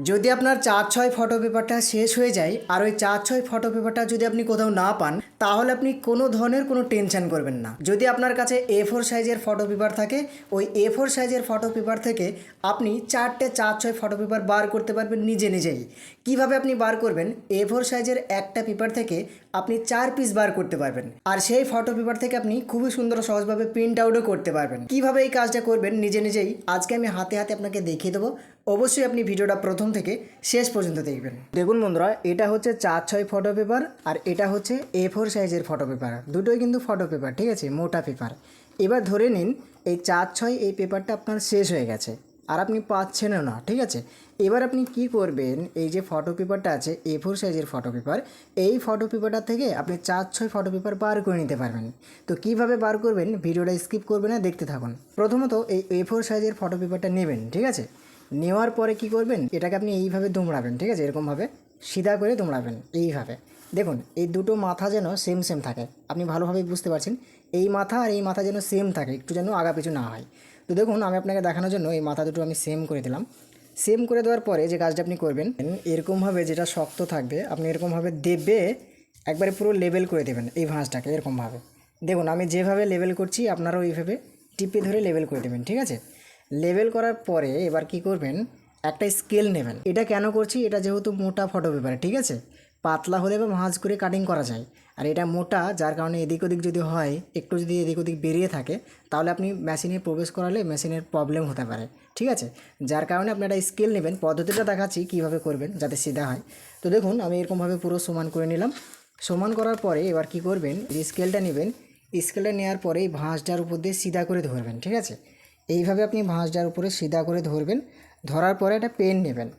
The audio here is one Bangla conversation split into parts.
যদি আপনার চার ছয় ফটো পেপারটা শেষ হয়ে যায় আর ওই চার ছয় ফটো পেপারটা যদি আপনি কোথাও না পান তাহলে আপনি কোনো ধরনের কোনো টেনশন করবেন না। যদি আপনার কাছে এ ফোর সাইজের ফটো পেপার থাকে, ওই এ ফোর সাইজের ফটো পেপার থেকে আপনি চারটে চার ছয় ফটো পেপার বার করতে পারবেন নিজে নিজেই। কীভাবে আপনি বার করবেন? এ ফোর সাইজের একটা পেপার থেকে আপনি চার পিস বার করতে পারবেন। আর সেই ফটো পেপার থেকে আপনি খুবই সুন্দর সহজভাবে প্রিন্ট আউটও করতে পারবেন। কীভাবে এই কাজটা করবেন? নিজে নিজেই আজকে আমি হাতে হাতে আপনাকে দেখিয়ে দেবো। অবশ্যই আপনি ভিডিওটা প্রথম থেকে শেষ পর্যন্ত দেখবেন। দেখুন বন্ধুরা, এটা হচ্ছে চার ছয় ফটো পেপার আর এটা হচ্ছে এ ফোর সাইজের ফটো পেপার দুটোই কিন্তু ফটো পেপার ঠিক আছে? মোটা পেপার এবার ধরে নিন, এই চার ছয় এই পেপারটা আপনার শেষ হয়ে গেছে, আর আপনি পাচ্ছেনও না, ঠিক আছে? এবার আপনি কি করবেন, এই যে ফটো পেপারটা আছে এ ফোর সাইজের ফটো পেপার এই ফটো পেপারটা থেকে আপনি চার ছয় ফটো পেপার বার করে নিতে পারবেন। তো কীভাবে বার করবেন, ভিডিওটা স্কিপ করবেন না দেখতে থাকুন। প্রথমত এই এ ফোর সাইজের ফটো পেপারটা নেবেন, ঠিক আছে? নেওয়ার পরে কি করবেন, এটাকে আপনি এইভাবে দুমড়াবেন, ঠিক আছে? এরকমভাবে সিধা করে দুমড়াবেন, এইভাবে। দেখুন, এই দুটো মাথা যেন সেম সেম থাকে। আপনি ভালোভাবেই বুঝতে পারছেন, এই মাথা আর এই মাথা যেন সেম থাকে, একটু যেন আগা পিছু না হয়। তো দেখুন, আমি আপনাকে দেখানোর জন্য এই মাথা দুটো আমি সেম করে দিলাম। সেম করে দেওয়ার পরে যে কাজটা আপনি করবেন, এরকমভাবে যেটা শক্ত থাকবে, আপনি এরকমভাবে দেবে, একবারে পুরো লেবেল করে দেবেন এই ভাঁজটাকে এরকমভাবে। দেখুন, আমি যেভাবে লেবেল করছি, আপনারাও এইভাবে টিপে ধরে লেবেল করে দেবেন, ঠিক আছে? লেবেল করার পরে এবার কি করবেন, একটা স্কেল নেবেন। এটা কেন করছি? এটা যেহেতু মোটা ফটো পেপার, ঠিক আছে? পাতলা হলে বা ভাঁজ করে কাটিং করা যায়। আর এটা মোটা, যার কারণে এদিক ওদিক যদি হয়, একটু যদি এদিক ওদিক বেরিয়ে থাকে, তাহলে আপনি মেশিনে প্রবেশ করালে মেশিনের প্রবলেম হতে পারে। ঠিক আছে? যার কারণে আপনি একটা স্কেল নেবেন। পদ্ধতিটা দেখাচ্ছি কীভাবে করবেন যাতে সিধা হয়। তো দেখুন, আমি এরকমভাবে পুরো সমান করে নিলাম। সমান করার পরে এবার কি করবেন স্কেলটা নেবেন স্কেলটা নেওয়ার পরে ভাঁজটার উপর দিয়ে সিধা করে ধরবেন। ঠিক আছে? এইভাবে আপনি ভাঁজটার উপরে সিধা করে ধরবেন। ধরার পরে একটা পেন নেবেন।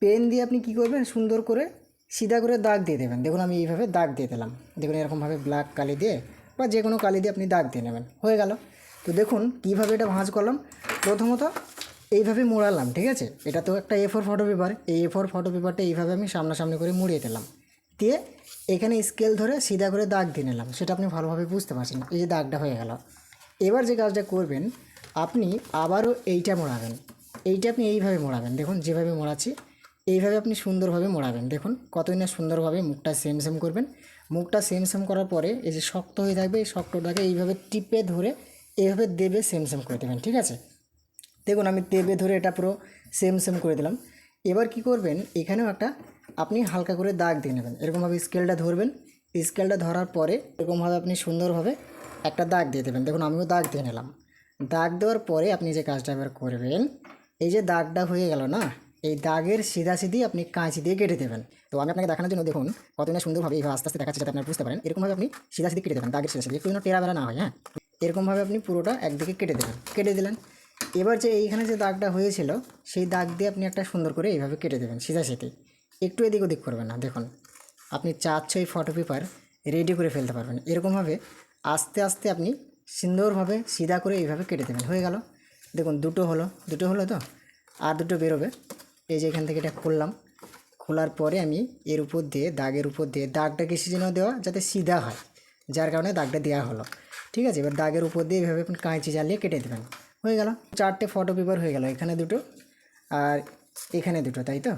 পেন দিয়ে আপনি কি করবেন, সুন্দর করে সিধা করে দাগ দিয়ে দেবেন। দেখুন, আমি এইভাবে দাগ দিয়ে দিলাম। দেখুন, এরকমভাবে ব্ল্যাক কালি দিয়ে বা যে কোনো কালি দিয়ে আপনি দাগ দিয়ে নেবেন। হয়ে গেল। তো দেখুন, কীভাবে এটা ভাঁজ করলাম? প্রথমত এইভাবে মোড়ালাম, ঠিক আছে? এটা তো একটা এ ফোর ফটো পেপার এই এ ফোর ফটো পেপারটা এইভাবে আমি সামনাসামনি করে মুড়িয়ে দিলাম। দিয়ে এখানে স্কেল ধরে সিধা করে দাগ দিয়ে নিলাম। সেটা আপনি ভালোভাবে বুঝতে পারছেন এই যে দাগটা হয়ে গেল। এবার যে কাজটা করবেন, আপনি আবারও এইটা মোড়াবেন। এইটা আপনি এইভাবে মোড়াবেন। দেখুন, যেভাবে মোড়াচ্ছি এইভাবে আপনি সুন্দরভাবে মোড়াবেন। দেখুন, কতই না সুন্দরভাবে মুখটা সেম সেম করবেন। মুখটা সেম সেম করার পরে এই যে শক্ত হয়ে থাকবে, এই শক্তটাকে এইভাবে টিপে ধরে এইভাবে দেবে সেম সেম করে দেবেন, ঠিক আছে? দেখুন, আমি দেবে ধরে এটা পুরো সেম সেম করে দিলাম। এবার কি করবেন, এখানেও একটা আপনি হালকা করে দাগ দিয়ে নেবেন। এরকমভাবে স্কেলটা ধরবেন। স্কেলটা ধরার পরে এরকমভাবে আপনি সুন্দরভাবে একটা দাগ দিয়ে দেবেন। দেখুন, আমিও দাগ দিয়ে নিলাম। দাগ দেওয়ার পরে আপনি যে কাজটা এবার করবেন, এই যে দাগটা হয়ে গেল না? এই দাগের সিধাসিধি আপনি কাঁচি দিয়ে কেটে দেবেন। তো আমি আপনাকে দেখানোর জন্য দেখুন, কত না সুন্দরভাবে এইভাবে আস্তে আস্তে দেখাচ্ছি যাতে আপনারা বুঝতে পারেন। এরকমভাবে আপনি সিধাসিধি কেটে দেবেন, দাগের সিধাসিধি একটু যেন টেরা বেড়া না হয় হ্যাঁ? এরকমভাবে আপনি পুরোটা একদিকে কেটে দেবেন, কেটে দিলেন। এবার যে এইখানে যে দাগটা হয়েছিল, সেই দাগ দিয়ে আপনি একটা সুন্দর করে এইভাবে কেটে দেবেন সিধাসিধি একটু এদিক ওদিক করবেন না, দেখুন। আপনি চার ছয় ফটো পেপার রেডি করে ফেলতে পারবেন। এরকমভাবে আস্তে আস্তে আপনি সুন্দরভাবে সিধা করে এইভাবে কেটে দেবেন। হয়ে গেল। দেখুন, দুটো হলো দুটো হলো তো? আর দুটো বেরোবে। এই যে এখান থেকে এটা খুললাম। খোলার পরে আমি এর উপর দিয়ে, দাগের উপর দিয়ে দাগটা কিসের জন্য দেওয়া যাতে সিধা হয়, যার কারণে দাগটা দেওয়া হলো। ঠিক আছে? এবার দাগের উপর দিয়ে এভাবে আপনি কাঁচি চালিয়ে কেটে দেবেন। হয়ে গেল। চারটে ফটো পেপার হয়ে গেল এখানে দুটো আর এখানে দুটো, তাই তো?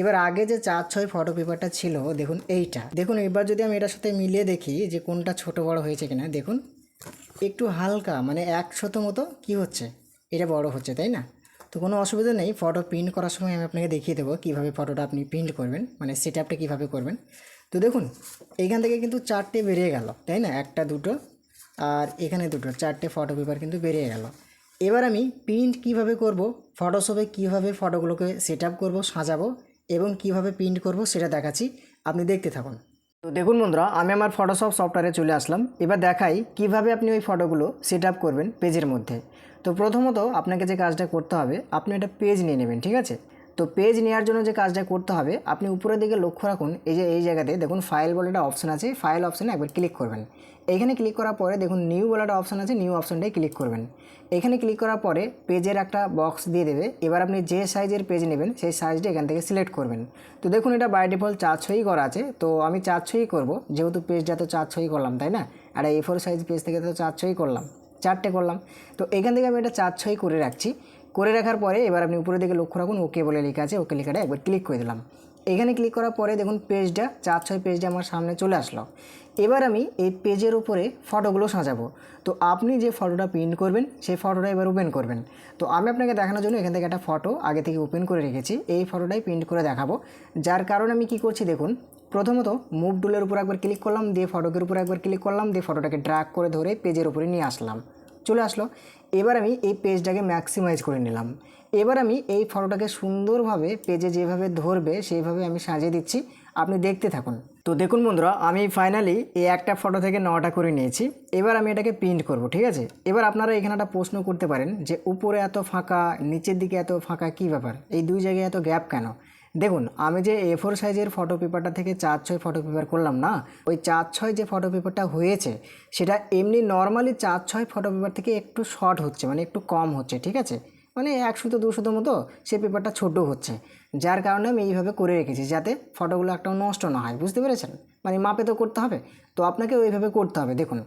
এবার আগে যে চার, ছয় ফটো পেপারটা ছিল, দেখুন এইটা। দেখুন, এবার যদি আমি এটার সাথে মিলিয়ে দেখি যে কোনটা ছোট বড় হয়েছে কিনা, দেখুন, একটু হালকা মানে একশত মতো কি হচ্ছে? এটা বড় হচ্ছে, তাই না? তো কোনো অসুবিধা নেই ফটো প্রিন্ট করার সময় আমি আপনাকে দেখিয়ে দেবো কীভাবে ফটোটা আপনি প্রিন্ট করবেন মানে সেট আপটা কীভাবে করবেন। তো দেখুন এইখান থেকে কিন্তু চারটে বেরিয়ে গেল, তাই না? একটা, দুটো, আর এখানে দুটো, চারটে ফটো পেপার কিন্তু বেরিয়ে গেল। এবার আমি প্রিন্ট কীভাবে করব ফটোশপে কীভাবে ফটোগুলোকে সেট আপ করব, সাজাবো, এবং কীভাবে প্রিন্ট করব সেটা দেখাচ্ছি। আপনি দেখতে থাকুন। তো দেখুন বন্ধুরা, আমি আমার ফটোশপ সফটওয়্যারে চলে আসলাম। এবার দেখাই কীভাবে আপনি ওই ফটোগুলো সেট আপ করবেন পেজের মধ্যে। তো প্রথমত আপনাকে যে কাজটা করতে হবে, আপনি একটা পেজ নিয়ে নেবেন, ঠিক আছে? তো পেজ নেওয়ার জন্য যে কাজটা করতে হবে, আপনি উপরের দিকে লক্ষ্য রাখুন, এই যে, এই জায়গাতে দেখুন ফাইল বলে একটা অপশান আছে ফাইল অপশানে একবার ক্লিক করবেন। এইখানে ক্লিক করার পরে দেখুন নিউ বলে একটা অপশান আছে নিউ অপশানটাই ক্লিক করবেন। এখানে ক্লিক করার পরে পেজের একটা বক্স দিয়ে দেবে, এবার আপনি যে সাইজের পেজ নেবেন, সেই সাইজটা এখান থেকে সিলেক্ট করবেন। তো দেখুন এটা বাই ডিফল্ট চার ছয়ই করা আছে, তো আমি চার ছয়ই করব, যেহেতু পেজটা তো চার ছয়ই করলাম, তাই না? আর এ ফোর সাইজ পেজ থেকে তো চার ছয়ই করলাম, চারটে করলাম। তো এখান থেকে আমি এটা চার ছয় করে রাখছি। করে রাখার পরে এবার আপনি উপরের দিকে লক্ষ্য রাখুন ওকে বলে লেখা আছে ওকে লেখাটা একবার ক্লিক করে দিলাম। এখানে ক্লিক করার পরে দেখুন পেজটা চার ছয় পেজটা আমার সামনে চলে আসলো। এবার আমি এই পেজের উপরে ফটোগুলো সাজাবো। তো আপনি যে ফটোটা প্রিন্ট করবেন, সেই ফটোটা এবার ওপেন করবেন। তো আমি আপনাকে দেখানোর জন্য এখান থেকে একটা ফটো আগে থেকে ওপেন করে রেখেছি। এই ফটোটাই প্রিন্ট করে দেখাবো। যার কারণে আমি কি করছি দেখুন, প্রথমত মুভ ডুলের উপর একবার ক্লিক করলাম, দিয়ে ফটোকের উপর একবার ক্লিক করলাম, দিয়ে ফটোটাকে ড্র্যাগ করে ধরে পেজের উপরে নিয়ে আসলাম। চলে আসলো। এবার আমি এই পেজটাকে ম্যাক্সিমাইজ করে নিলাম। এবার আমি এই ফটোটাকে সুন্দরভাবে পেজে যেভাবে ধরবে, সেইভাবে আমি সাজিয়ে দিচ্ছি। আপনি দেখতে থাকুন। তো দেখুন বন্ধুরা, আমি ফাইনালি এই একটা ফটো থেকে নটা করে নিয়েছি। এবার আমি এটাকে প্রিন্ট করব, ঠিক আছে? এবার আপনারা এখানে একটা প্রশ্ন করতে পারেন যে, উপরে এত ফাঁকা, নিচের দিকে এত ফাঁকা, কী ব্যাপার? এই দুই জায়গায় এত গ্যাপ কেন? দেখুন, আমি যে এ ফোর সাইজের ফটো পেপারটা থেকে চার ছয় ফটো পেপার করলাম না, ওই চার ছয় যে ফটো পেপারটা হয়েছে, সেটা এমনি নর্মালি চার ছয় ফটো পেপার থেকে একটু শর্ট হচ্ছে মানে একটু কম হচ্ছে, ঠিক আছে? মানে একশোতে দুশোতে মতো সে পেপারটা ছোটো হচ্ছে। যার কারণে আমি এইভাবে করে রেখেছি যাতে ফটোগুলো একটা নষ্ট না হয়, বুঝতে পেরেছেন? মানে মাপে তো করতে হবে। তো আপনাকে ওইভাবে করতে হবে। দেখুন,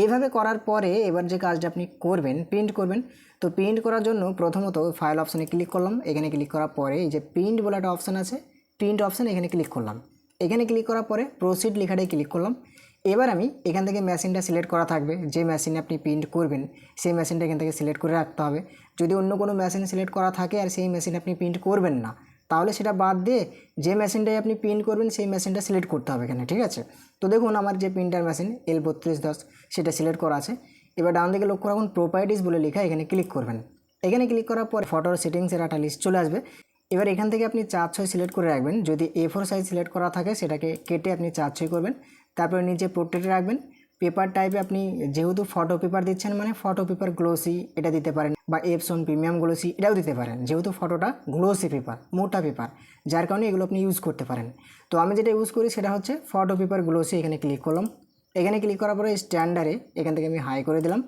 এইভাবে করার পরে এবার যে কাজটা আপনি করবেন প্রিন্ট করবেন, তো প্রিন্ট করার জন্য প্রথমত ফাইল অপশানে ক্লিক করলাম। এখানে ক্লিক করার পরে এই যে প্রিন্ট বলে একটা অপশান আছে প্রিন্ট অপশান এখানে ক্লিক করলাম। এখানে ক্লিক করার পরে প্রসিড লেখাটাই ক্লিক করলাম। এবার আমি এখান থেকে মেশিনটা সিলেক্ট করা থাকবে। যে মেশিনে আপনি প্রিন্ট করবেন, সেই মেশিনটা এখান থেকে সিলেক্ট করে রাখতে হবে। যদি অন্য কোনো মেশিন সিলেক্ট করা থাকে আর সেই মেশিনে আপনি প্রিন্ট করবেন না, তাহলে সেটা বাদ দিয়ে যে মেশিনটাই আপনি প্রিন্ট করবেন, সেই মেশিনটা সিলেক্ট করতে হবে এখানে, ঠিক আছে? তো দেখুন আমার যে প্রিন্টার মেশিন এল বত্রিশ দশ, সেটা সিলেক্ট করা আছে। এবার ডান দিকে লক্ষ্য রাখুন প্রোপার্টিস বলে লেখা এখানে ক্লিক করবেন। এখানে ক্লিক করার পর ফটোর সেটিংসের একটা লিস্ট চলে আসবে। এবার এখান থেকে আপনি চার ছয় সিলেক্ট করে রাখবেন। যদি এ ফোর সাইজ সিলেক্ট করা থাকে, সেটাকে কেটে আপনি চার ছয় করবেন। তারপরে নিচে পোর্ট্রেট রাখবেন। পেপার টাইপে আপনি যেহেতু ফটো পেপার দিচ্ছেন মানে ফটো পেপার গ্লোসি এটা দিতে পারেন বা এপসন প্রিমিয়াম গ্লোসি এটাও দিতে পারেন। যেহেতু ফটোটা গ্লোসি পেপার মোটা পেপার যার কারণে এগুলো আপনি ইউজ করতে পারেন। তো আমি যেটা ইউজ করি সেটা হচ্ছে ফটো পেপার গ্লোসি এখানে ক্লিক করলাম। এখানে ক্লিক করার পরে স্ট্যান্ডার্ডে এখান থেকে আমি হাই করে দিলাম।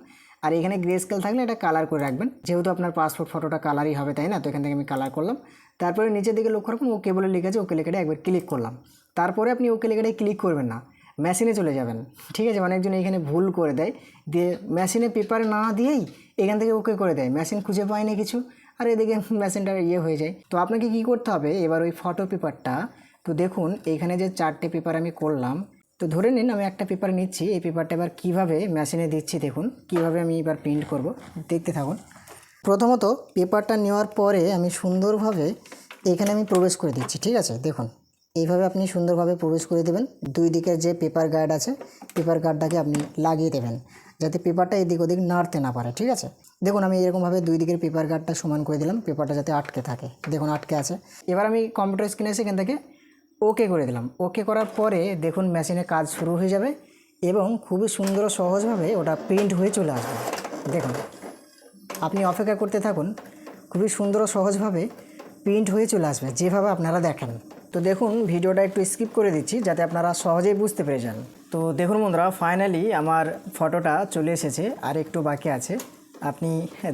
আর এখানে গ্রে স্কেল থাকলে এটা কালার করে রাখবেন। যেহেতু আপনার পাসপোর্ট ফটোটা কালারই হবে, তাই না? তো এখান থেকে আমি কালার করলাম। তারপরে নিচের দিকে লক্ষ্য রাখুন ওকে বলে লিখেছে ওকে লেখাটা একবার ক্লিক করলাম। তারপরে আপনি ওকে লেখাটায় ক্লিক করবেন না। মেশিনে চলে যাবেন। ঠিক আছে? অনেকজন এখানে ভুল করে দেয়। দিয়ে মেশিনে পেপার না দিয়েই এখান থেকে ওকে করে দেয়। মেশিন খুঁজে পায় না কিছু। আর এদিকে মেশিনটা ইয়ে হয়ে যায়। তো আপনাকে কি করতে হবে? এবার ওই ফটো পেপারটা তো দেখুন এইখানে যে চারটে পেপার আমি করলাম, তো ধরে নিন আমি একটা পেপার নিচ্ছি। এই পেপারটা এবার কীভাবে মেশিনে দিচ্ছি দেখুন। কীভাবে আমি এবার প্রিন্ট করব? দেখতে থাকুন। প্রথমত পেপারটা নেওয়ার পরে আমি সুন্দরভাবে এখানে আমি প্রবেশ করে দিচ্ছি। ঠিক আছে? দেখুন। এইভাবে আপনি সুন্দরভাবে প্রবেশ করে দেবেন। দুই দিকের যে পেপার গার্ড আছে, পেপার গার্ডটাকে আপনি লাগিয়ে দেবেন, যাতে পেপারটা এদিক ওদিক নাড়তে না পারে, ঠিক আছে? দেখুন, আমি এরকমভাবে দুই দিকের পেপার গার্ডটা সমান করে দিলাম, পেপারটা যাতে আটকে থাকে। দেখুন, আটকে আছে। এবার আমি কম্পিউটার স্ক্রিনে এসে এখান থেকে ওকে করে দিলাম। ওকে করার পরে দেখুন মেশিনে কাজ শুরু হয়ে যাবে এবং খুবই সুন্দর সহজভাবে ওটা প্রিন্ট হয়ে চলে আসবে। দেখুন, আপনি অপেক্ষা করতে থাকুন, খুবই সুন্দর সহজভাবে প্রিন্ট হয়ে চলে আসবে, যেভাবে আপনারা দেখেন। তো দেখুন, ভিডিওটা একটু স্কিপ করে দিচ্ছি যাতে আপনারা সহজেই বুঝতে পেরে যান। তো দেখুন বন্ধুরা ফাইনালি আমার ফটোটা চলে এসেছে আর একটু বাকি আছে। আপনি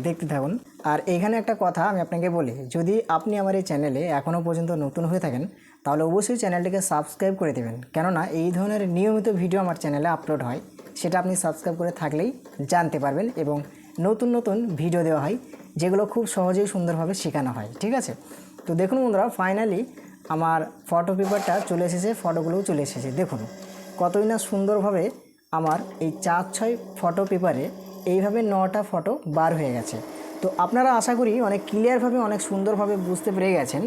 দেখতে থাকুন। আর এখানে একটা কথা আমি আপনাকে বলি, যদি আপনি আমার এই চ্যানেলে এখনও পর্যন্ত নতুন হয়ে থাকেন, তাহলে অবশ্যই চ্যানেলটিকে সাবস্ক্রাইব করে দেবেন। কেননা এই ধরনের নিয়মিত ভিডিও আমার চ্যানেলে আপলোড হয়, সেটা আপনি সাবস্ক্রাইব করে থাকলেই জানতে পারবেন এবং নতুন নতুন ভিডিও দেওয়া হয়, যেগুলো খুব সহজেই সুন্দরভাবে শেখানো হয়। ঠিক আছে? তো দেখুন বন্ধুরা ফাইনালি আমার ফটো পেপারটা চলে এসেছে ফটোগুলোও চলে এসেছে। দেখুন, কতই না সুন্দরভাবে আমার এই চার ছয় ফটো পেপারে এইভাবে নটা ফটো বার হয়ে গেছে। তো আপনারা আশা করি অনেক ক্লিয়ারভাবে অনেক সুন্দরভাবে বুঝতে পেরে গেছেন।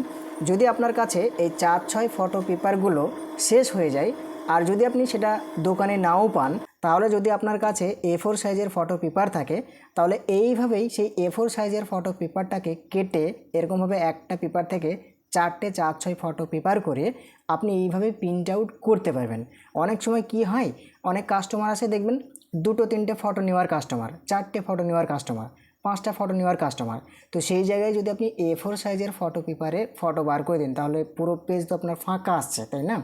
যদি আপনার কাছে এই চার ছয় ফটো পেপারগুলো শেষ হয়ে যায়, আর যদি আপনি সেটা দোকানে নাও পান, তাহলে যদি আপনার কাছে এ ফোর সাইজের ফটো পেপার থাকে, তাহলে এইভাবেই সেই এ ফোর সাইজের ফটো পেপারটাকে কেটে এরকমভাবে একটা পেপার থেকে চারটে চার ছয় ফটো পেপার করে আপনি এইভাবে প্রিন্ট আউট করতে পারবেন। অনেক সময় কি হয়, অনেক কাস্টমার আসে দেখবেন দুটো তিনটে ফটো নেওয়ার কাস্টমার চারটে ফটো নেওয়ার কাস্টমার পাঁচটা ফটো নেওয়ার কাস্টমার তো সেই জায়গায় যদি আপনি এ ফোর সাইজের ফটো পেপারে ফটো বার করে দিন, তাহলে পুরো পেজ তো আপনার ফাঁকা আসছে, তাই না?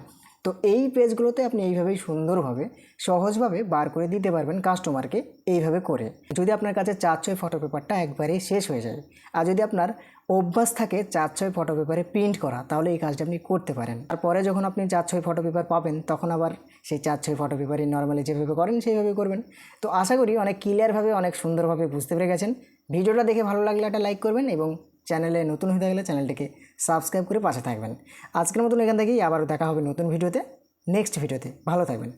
তো এই পেজগুলোতে আপনি এইভাবেই সুন্দরভাবে, সহজভাবে বার করে দিতে পারবেন কাস্টমারকে এইভাবে করে। যদি আপনার কাছে চার ছয় ফটো পেপারটা একবারেই শেষ হয়ে যায়, আর যদি আপনার অভ্যাস থাকে চার ছয় ফটো পেপারে প্রিন্ট করা, তাহলে এই কাজটা আপনি করতে পারেন। তারপরে যখন আপনি চার ছয় ফটো পেপার পাবেন, তখন আবার সেই চার ছয় ফটো পেপারে নর্মালি যেভাবে করেন, সেইভাবে করবেন। তো আশা করি অনেক ক্লিয়ারভাবে অনেক সুন্দরভাবে বুঝতে পেরে গেছেন। ভিডিওটা দেখে ভালো লাগলে একটা লাইক করবেন এবং চ্যানেলে নতুন হয়ে থাকলে চ্যানেলটিকে সাবস্ক্রাইব করে পাশে থাকবেন। আজকের মতন এখান থেকেই আবারও দেখা হবে নতুন ভিডিওতে নেক্সট ভিডিওতে ভালো থাকবেন।